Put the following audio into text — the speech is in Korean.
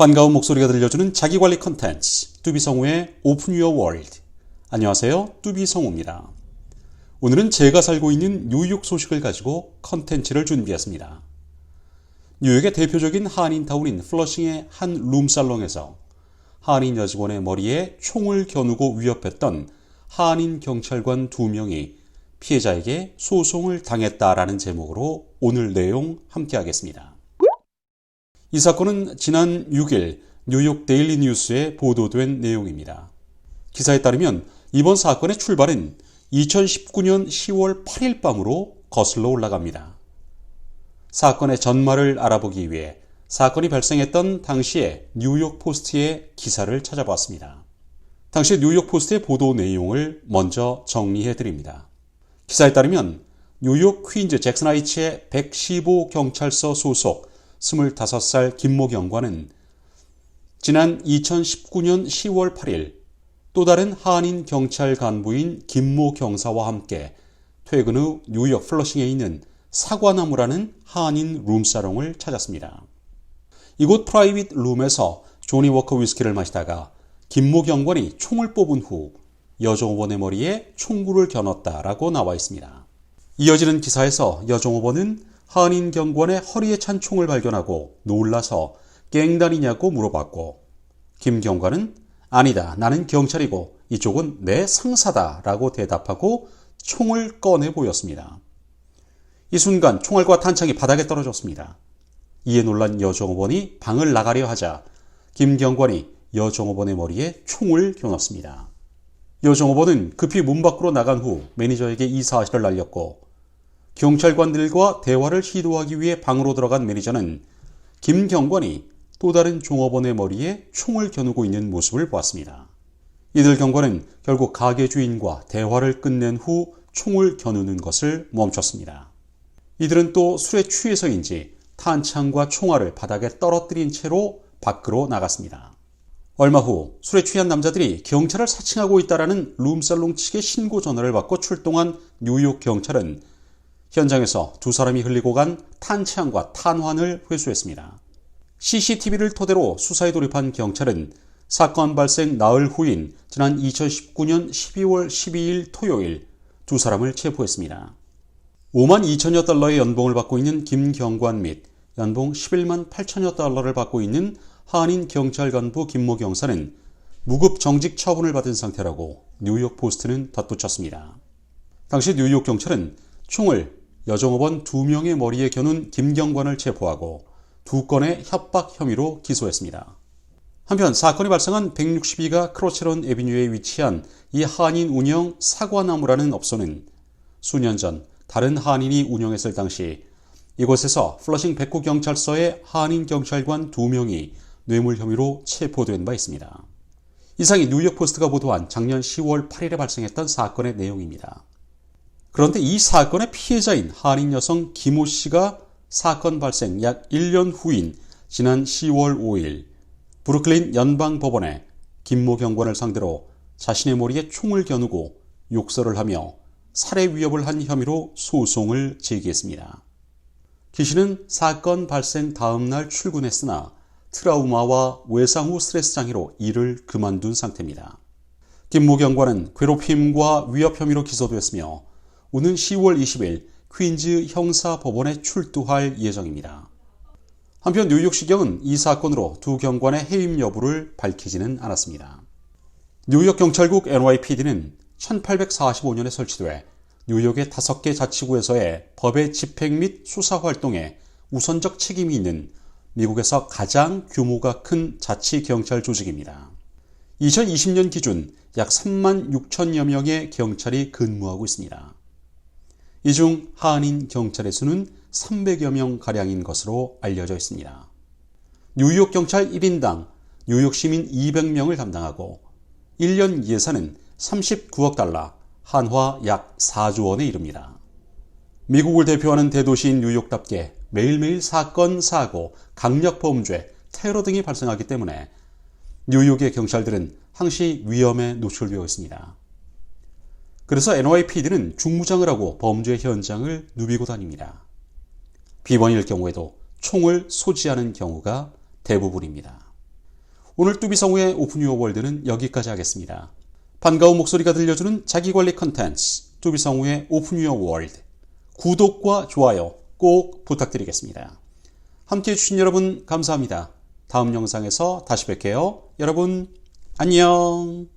반가운 목소리가 들려주는 자기관리 컨텐츠 뚜비성우의 오픈 유어 월드 안녕하세요 뚜비성우입니다. 오늘은 제가 살고 있는 뉴욕 소식을 가지고 컨텐츠를 준비했습니다. 뉴욕의 대표적인 한인타운인 플러싱의 한 룸살롱에서 한인 여직원의 머리에 총을 겨누고 위협했던 한인 경찰관 두 명이 피해자에게 소송을 당했다라는 제목으로 오늘 내용 함께 하겠습니다. 이 사건은 지난 6일 뉴욕 데일리 뉴스에 보도된 내용입니다. 기사에 따르면 이번 사건의 출발은 2019년 10월 8일 밤으로 거슬러 올라갑니다. 사건의 전말을 알아보기 위해 사건이 발생했던 당시의 뉴욕 포스트의 기사를 찾아봤습니다. 당시 뉴욕 포스트의 보도 내용을 먼저 정리해 드립니다. 기사에 따르면 뉴욕 퀸즈 잭슨 하이츠의 115 경찰서 소속 25살 김모 경관은 지난 2019년 10월 8일 또 다른 한인 경찰 간부인 김모 경사와 함께 퇴근 후 뉴욕 플러싱에 있는 사과나무라는 한인 룸사롱을 찾았습니다. 이곳 프라이빗 룸에서 조니 워커 위스키를 마시다가 김모 경관이 총을 뽑은 후 여종업원의 머리에 총구를 겨눴다라고 나와 있습니다. 이어지는 기사에서 여종업원은 한인 경관의 허리에 찬 총을 발견하고 놀라서 깽단이냐고 물어봤고 김 경관은 아니다 나는 경찰이고 이쪽은 내 상사다 라고 대답하고 총을 꺼내 보였습니다. 이 순간 총알과 탄창이 바닥에 떨어졌습니다. 이에 놀란 여종업원이 방을 나가려 하자 김 경관이 여종업원의 머리에 총을 겨눴습니다. 여종업원은 급히 문 밖으로 나간 후 매니저에게 이 사실을 알렸고 경찰관들과 대화를 시도하기 위해 방으로 들어간 매니저는 김 경관이 또 다른 종업원의 머리에 총을 겨누고 있는 모습을 보았습니다. 이들 경관은 결국 가게 주인과 대화를 끝낸 후 총을 겨누는 것을 멈췄습니다. 이들은 또 술에 취해서인지 탄창과 총알을 바닥에 떨어뜨린 채로 밖으로 나갔습니다. 얼마 후 술에 취한 남자들이 경찰을 사칭하고 있다라는 룸살롱 측의 신고 전화를 받고 출동한 뉴욕 경찰은 현장에서 두 사람이 흘리고 간 탄창과 탄환을 회수했습니다. CCTV를 토대로 수사에 돌입한 경찰은 사건 발생 나흘 후인 지난 2019년 12월 12일 토요일 두 사람을 체포했습니다. 5만 2천여 달러의 연봉을 받고 있는 김경관 및 연봉 11만 8천여 달러를 받고 있는 한인 경찰 간부 김모 경사는 무급 정직 처분을 받은 상태라고 뉴욕 포스트는 덧붙였습니다. 당시 뉴욕 경찰은 총을 여종업원 두 명의 머리에 겨눈 김경관을 체포하고 두 건의 협박 혐의로 기소했습니다. 한편 사건이 발생한 162가 크로체론 에비뉴에 위치한 이 한인 운영 사과나무라는 업소는 수년 전 다른 한인이 운영했을 당시 이곳에서 플러싱 백구 경찰서의 한인 경찰관 두 명이 뇌물 혐의로 체포된 바 있습니다. 이상이 뉴욕 포스트가 보도한 작년 10월 8일에 발생했던 사건의 내용입니다. 그런데 이 사건의 피해자인 한인 여성 김호 씨가 사건 발생 약 1년 후인 지난 10월 5일 브루클린 연방 법원에 김모 경관을 상대로 자신의 머리에 총을 겨누고 욕설을 하며 살해 위협을 한 혐의로 소송을 제기했습니다. 기 씨는 사건 발생 다음 날 출근했으나 트라우마와 외상 후 스트레스 장애로 일을 그만둔 상태입니다. 김모 경관은 괴롭힘과 위협 혐의로 기소됐으며 오는 10월 20일 퀸즈 형사법원에 출두할 예정입니다. 한편 뉴욕시경은 이 사건으로 두 경관의 해임 여부를 밝히지는 않았습니다. 뉴욕 경찰국 NYPD는 1845년에 설치돼 뉴욕의 다섯 개 자치구에서의 법의 집행 및 수사 활동에 우선적 책임이 있는 미국에서 가장 규모가 큰 자치 경찰 조직입니다. 2020년 기준 약 3만 6천여 명의 경찰이 근무하고 있습니다. 이 중 한인 경찰의 수는 300여 명 가량인 것으로 알려져 있습니다. 뉴욕 경찰 1인당 뉴욕 시민 200명을 담당하고 1년 예산은 39억 달러, 한화 약 4조 원에 이릅니다. 미국을 대표하는 대도시인 뉴욕답게 매일매일 사건, 사고, 강력 범죄, 테러 등이 발생하기 때문에 뉴욕의 경찰들은 항시 위험에 노출되어 있습니다. 그래서 NYPD는 중무장을 하고 범죄 현장을 누비고 다닙니다. 비번일 경우에도 총을 소지하는 경우가 대부분입니다. 오늘 뚜비성우의 오픈 유어 월드는 여기까지 하겠습니다. 반가운 목소리가 들려주는 자기관리 컨텐츠 뚜비성우의 오픈 유어 월드 구독과 좋아요 꼭 부탁드리겠습니다. 함께 해 주신 여러분 감사합니다. 다음 영상에서 다시 뵐게요. 여러분 안녕